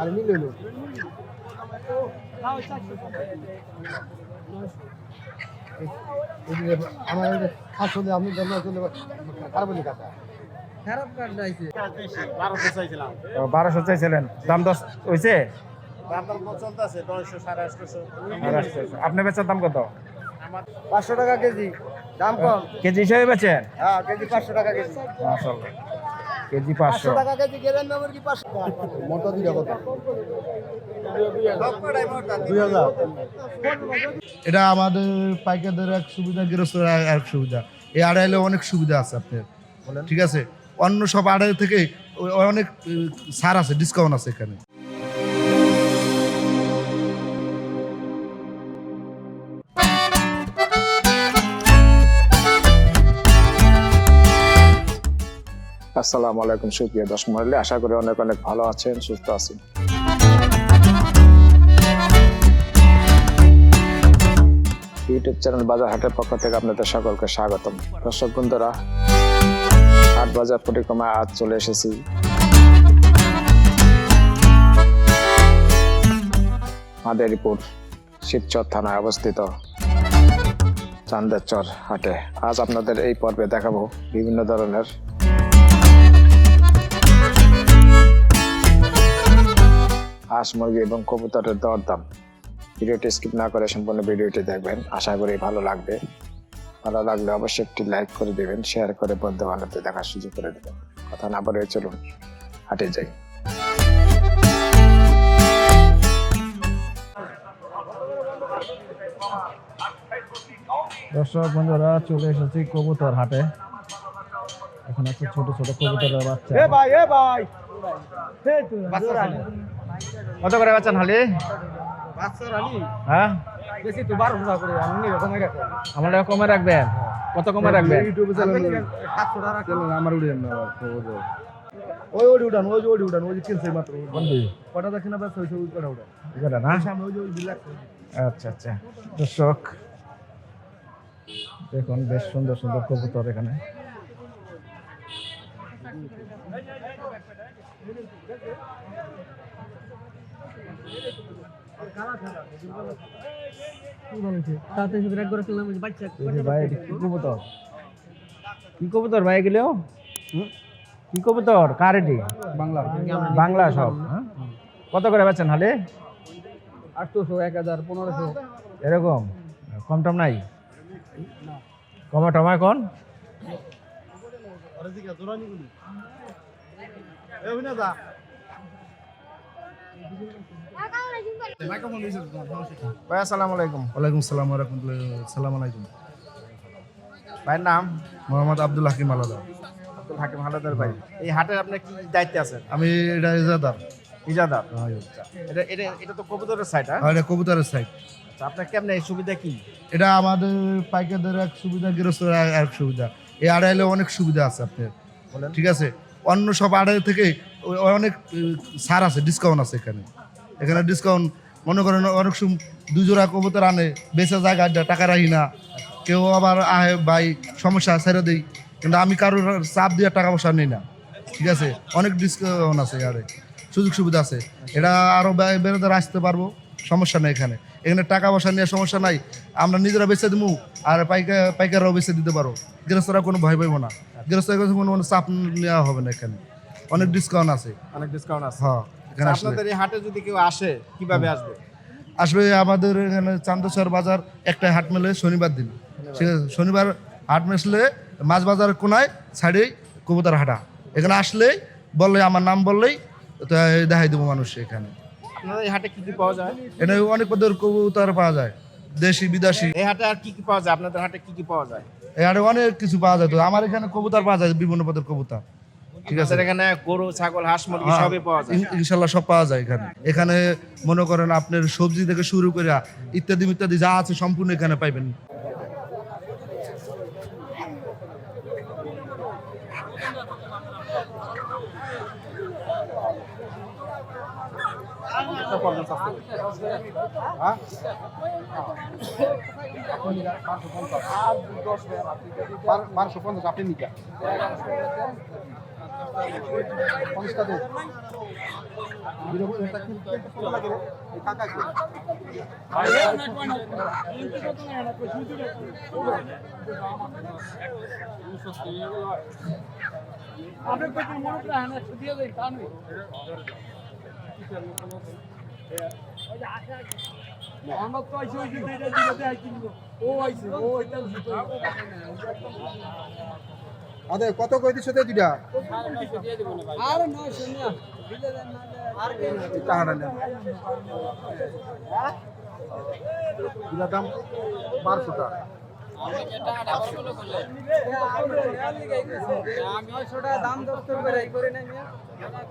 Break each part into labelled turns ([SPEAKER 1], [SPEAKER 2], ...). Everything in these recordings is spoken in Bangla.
[SPEAKER 1] আর মিলে লো আমার আসলে আমি জন্য আসলে খারাপ হলে কথা খারাপ কার্ড আইছে
[SPEAKER 2] বারোশো
[SPEAKER 3] চাইছিলেন। দাম দশ হয়েছে আপনি বেচার দাম কত?
[SPEAKER 1] পাঁচশো টাকা কেজি। দাম কম।
[SPEAKER 3] কেজি হিসেবে বেচেন?
[SPEAKER 1] হ্যাঁ কেজি পাঁচশো টাকা কেজি।
[SPEAKER 3] কেজি পাঁচশো।
[SPEAKER 1] টাকা কেজি গেলেন না কি পাঁচশো মোটা দুই কত? দুই হাজার।
[SPEAKER 4] এটা আমাদের পাইকারদের এক সুবিধা গৃহস্থের এক সুবিধা। এই আড়াইলে অনেক সুবিধা আছে আপনার। ঠিক আছে? অন্য সব আড়াই থেকে অনেক সার ছাড় আছে ডিসকাউন্ট আছে এখানে।
[SPEAKER 5] আসসালামু আলাইকুম, সুপ্রিয় দর্শক মন্ডলী। আশা করি অনেক অনেক ভালো আছেন, সুস্থ আছেন। ইউটিউব চ্যানেল বাজার হাটের পক্ষ থেকে আপনাদের সকলকে স্বাগতম। দর্শক বন্ধুরা, হাট বাজার পরিক্রমায় আজ চলে এসেছি। মাদারীপুর শিবচর থানায় অবস্থিত চান্দের হাটে। আজ আপনাদের এই পর্বে দেখাবো বিভিন্ন ধরনের হাঁস মুরগি এবং কবুতরের দরদাম। ভিডিওটি স্কিপ না করে সম্পূর্ণ ভিডিওটি দেখবেন। আশা করি ভালো লাগবে। ভালো লাগলে অবশ্যই একটি লাইক করে দেবেন শেয়ার করে বন্ধু বান্ধবদের দেখার সুযোগ করে দেবেন। কথা না বলে চলুন হাটে যাই।
[SPEAKER 3] দর্শক বন্ধুরা চলে এসেছি কবুতর হাটে। এখন আছে ছোট ছোট কবুতরের বাচ্চা।
[SPEAKER 1] ভাই এ ভাই।
[SPEAKER 3] কত করে বাচ্চান হালি? হ্যাঁ? আমরা কমে রাখবেন? কত কমে রাখবেন?
[SPEAKER 4] ইউটিউবে চ্যানেল
[SPEAKER 1] সাতশো টাকা
[SPEAKER 4] চ্যানেল আমার ওই উঠান ওই যে ওডি উঠান ওই কিনছে মাত্র কটা দেখি না বাস হয়েছে ওই কটা উঠান
[SPEAKER 3] এটা না?
[SPEAKER 4] সামনে ওই ওই বিলাস
[SPEAKER 3] আচ্ছা আচ্ছা। দর্শক দেখুন বেশ সুন্দর সুন্দর কবুতর এখানে। কি কবুতর? কি কবুতর ভাই এগুলো? কি কবুতর? কার এটি?
[SPEAKER 1] বাংলা।
[SPEAKER 3] বাংলা সব হ্যাঁ? কত করে বেচেন হালে?
[SPEAKER 1] আটশোশো এক হাজার পনেরোশো।
[SPEAKER 3] এরকম? কম টম নাই? কমা টমা কোন? ভাই আসসালামু আলাইকুম।
[SPEAKER 4] ওয়ালাইকুম সালাম রহমতুল্লাহ সালাম আলাইকুম।
[SPEAKER 3] ভাইয়ের নাম?
[SPEAKER 4] মোহাম্মদ আব্দুল হাকিম আলাদা
[SPEAKER 3] আব্দুল হাকিম হালাদার ভাই। এই হাটের আপনার কি দায়িত্বে আছেন?
[SPEAKER 4] আমি এটা ইজাদার।
[SPEAKER 3] ইজাদার? এটা এটা এটা তো কবুতরের সাইট হ্যাঁ?
[SPEAKER 4] আর এটা কবুতরের সাইড
[SPEAKER 3] আচ্ছা, আপনার কেমন এই সুবিধা কি?
[SPEAKER 4] এটা আমাদের পাইকারদের এক সুবিধা গৃহস্থের এক সুবিধা। এই আড়াইলে অনেক সুবিধা আছে আপনার।
[SPEAKER 3] বলেন।
[SPEAKER 4] ঠিক আছে? অন্য সব আড়াই থেকে অনেক ছাড় আছে ডিসকাউন্ট আছে এখানে। এখানে ডিসকাউন্ট মনে করেন অনেক সময় দুজোড়া কবুতর আনে, বেচা জায়গা টাকা রাখি না। কেউ আবার আহে, ভাই, সমস্যা, ছেড়ে দেই। কিন্তু আমি কারোর চাপ দিয়ে টাকা পয়সা নিই না। ঠিক আছে? অনেক ডিসকাউন্ট আছে আরে সুযোগ সুবিধা আছে। এটা আরও বেরোতে আসতে পারব, সমস্যা নেই এখানে। এখানে টাকা পয়সা নিয়ে সমস্যা নাই। আমরা নিজেরা বেচে দেবো আর পাইকার পাইকাররাও বেচে দিতে পারো। গৃহস্থরা কোনো ভয় পাইবো না। কোনো কোনো চাপ নেওয়া হবে না এখানে। অনেক ডিসকাউন্ট আছে।
[SPEAKER 3] অনেক ডিসকাউন্ট আছে।
[SPEAKER 4] হ্যাঁ এখানে আসলে।
[SPEAKER 3] আপনাদের এই হাটে যদি কেউ আসে কীভাবে আসবে?
[SPEAKER 4] আসবে আমাদের এখানে চান্দচর বাজার একটা হাট মেলে শনিবার দিন। শনিবার। হাট মেসলে মাছ বাজার কোনায় সাইডেই কবুতর হাটা। এখানে আসলেই বললে আমার নাম বললেই তো দেখাই দেবো মানুষ এখানে।
[SPEAKER 3] আপনাদের এই হাটে কি কি পাওয়া যায়?
[SPEAKER 4] এখানে অনেক পদের কবুতর পাওয়া যায় দেশি বিদেশি।
[SPEAKER 3] এই হাটে আর কি কি পাওয়া যায়? আপনাদের হাটে কি কি পাওয়া যায়?
[SPEAKER 4] এই হাটে অনেক কিছু পাওয়া যায় তো। আমার এখানে কবুতর পাওয়া যায় বিভিন্ন পদের কবুতর। ঠিক আছে?
[SPEAKER 3] এখানে গরু ছাগল হাঁস মুরগি সবই পাওয়া যায়।
[SPEAKER 4] ইন- ইনশাল্লাহ সব পাওয়া যায় এখানে। এখানে মনে করেন আপনার সবজি থেকে শুরু করে ইত্যাদি ইত্যাদি যা আছে সম্পূর্ণ এখানে পাইবেন।
[SPEAKER 1] বারোশো পঞ্চাশ আপনি নিকা। পঞ্চাশ টাকা বিরোধী এটা কি কত লাগে রে? এই কাকা কি আদে কত কই দিছ তে দুইটা? টাকাটা নেন। দুটার দাম বারোশো টাকা।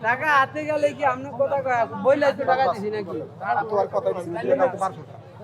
[SPEAKER 6] টাকা হাতে গেলে কি আপনি কথা কয়? বইলে তো টাকা দিছি নাকি?
[SPEAKER 1] তো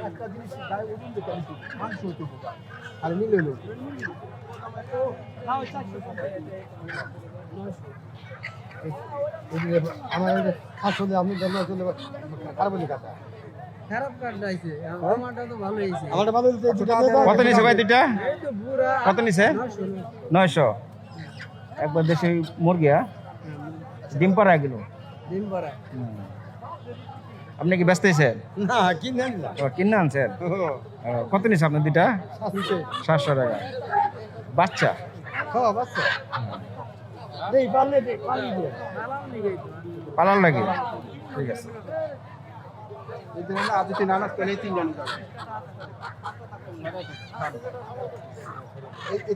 [SPEAKER 1] একটা জিনিস গায়ে ওজন দেখে আমি মাংস হইতে আর মিলে হলো আমার আসলে আমি জন্ম চলে খারাপ বলি কাকা
[SPEAKER 6] খারাপ কার্ড আইছে আমারটা তো ভালো হইছে
[SPEAKER 1] আমারটা ভালো দিতে দুটা দিয়ে দাও।
[SPEAKER 3] কত নিছে ভাই দুইটা
[SPEAKER 6] এই তো বুড়া
[SPEAKER 3] কত নিছে
[SPEAKER 6] নশো না।
[SPEAKER 3] নয়শো একবার দেশি মুরগি হ্যাঁ? ডিম পাড়া গেল
[SPEAKER 6] দিন পরে
[SPEAKER 3] আপনি কি ব্যস্ত হয়েছেন
[SPEAKER 1] না কিনে আনলাম।
[SPEAKER 3] ও, কিনে আনছেন? কত নিছে আপনার দুইটা? সাতশো। টাকা। বাচ্চা?
[SPEAKER 1] বাচ্চা।
[SPEAKER 3] পালার লাগে ঠিক আছে।
[SPEAKER 1] এই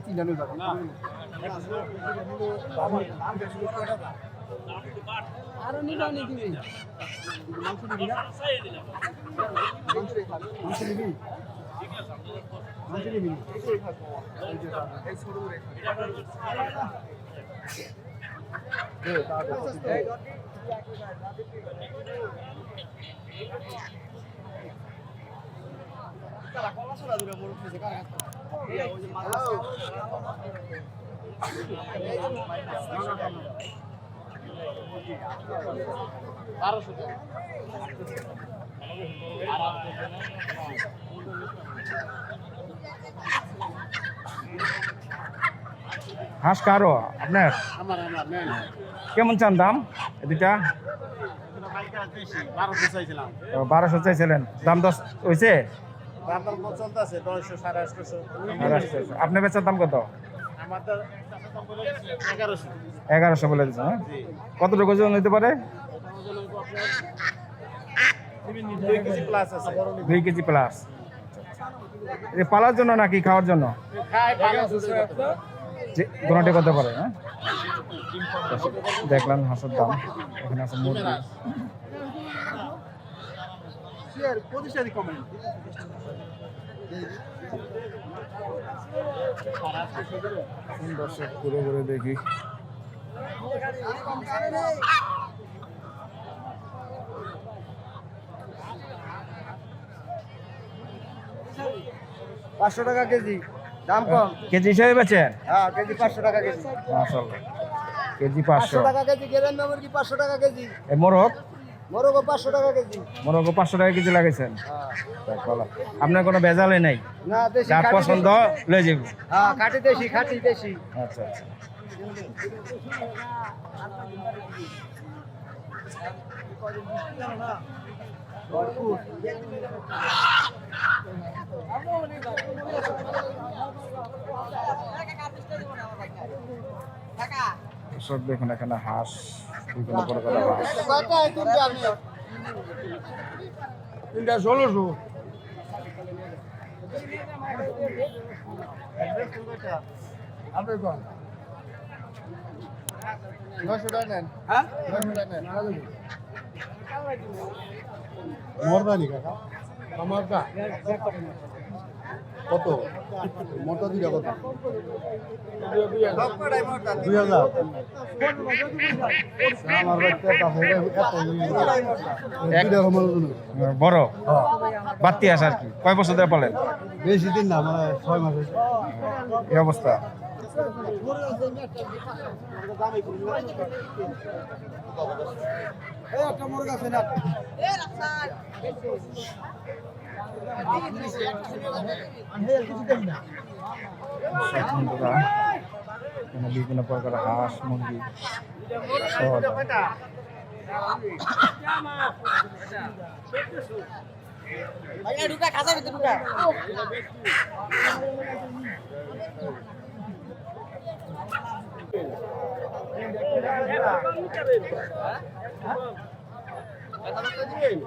[SPEAKER 1] দিন
[SPEAKER 6] আরও নিবা নি তুমি
[SPEAKER 1] মাংস নিবি না মাংস নিবি মাংস নিবি
[SPEAKER 3] হাঁস কারও? আপনার? কেমন চান দাম? দুইটা?
[SPEAKER 2] বারোশো
[SPEAKER 3] চাইছিলেন। দাম দশ হয়েছে আপনার বেচার দাম কত?
[SPEAKER 2] আমাদের এগারোশো।
[SPEAKER 3] বলে দিচ্ছেন হ্যাঁ? কতটুকু ওজন নিতে পারে?
[SPEAKER 2] দুই কেজি প্লাস
[SPEAKER 3] পালার জন্য নাকি খাওয়ার জন্য? দোনাটি করতে পারে হ্যাঁ? দেখলাম হাঁসের দাম। এখানে আছে মুরগি।
[SPEAKER 1] কমেন্ট
[SPEAKER 3] দর্শক ঘুরে ঘুরে দেখি
[SPEAKER 1] পাঁচশো টাকা কেজি। দাম কম।
[SPEAKER 3] কেজি হিসাবে বেচেন?
[SPEAKER 1] হ্যাঁ কেজি পাঁচশো টাকা কেজি।
[SPEAKER 3] মাশাল্লাহ কেজি পাঁচশো।
[SPEAKER 1] টাকা কেজি গেলেন মুরগি পাঁচশো টাকা কেজি?
[SPEAKER 3] এই মোরগ
[SPEAKER 1] পাঁচশো টাকা কেজি।
[SPEAKER 3] মোরগ পাঁচশো টাকা কেজি লাগাইছেন? আপনার কোনো বেজালে নাই?
[SPEAKER 1] না দেশি
[SPEAKER 3] যার পছন্দ। লয়ে যাব
[SPEAKER 1] হ্যাঁ খাঁটি দেশি খাঁটি দেশি।
[SPEAKER 3] আচ্ছা আচ্ছা। দেখুন এখানে হাঁস।
[SPEAKER 1] তিনটে ষোলোশো। আপনি কোন নশো টাকা নেন হ্যাঁ কত? মোটা দুইটা কত? দুই হাজার। আমার।
[SPEAKER 3] বড়?
[SPEAKER 1] হ্যাঁ।
[SPEAKER 3] বাড়তি আস আর কি। কয় বছর ধরে পালেন?
[SPEAKER 1] বেশি দিন না মানে ছয় মাস
[SPEAKER 3] এই অবস্থা।
[SPEAKER 1] একটা মুরগ আছে না।
[SPEAKER 3] বিভিন্ন প্রকার হাঁস মুরগি
[SPEAKER 6] ভাইয়া ঢুকা খাসা ভিতরে ঢুকা
[SPEAKER 1] Thank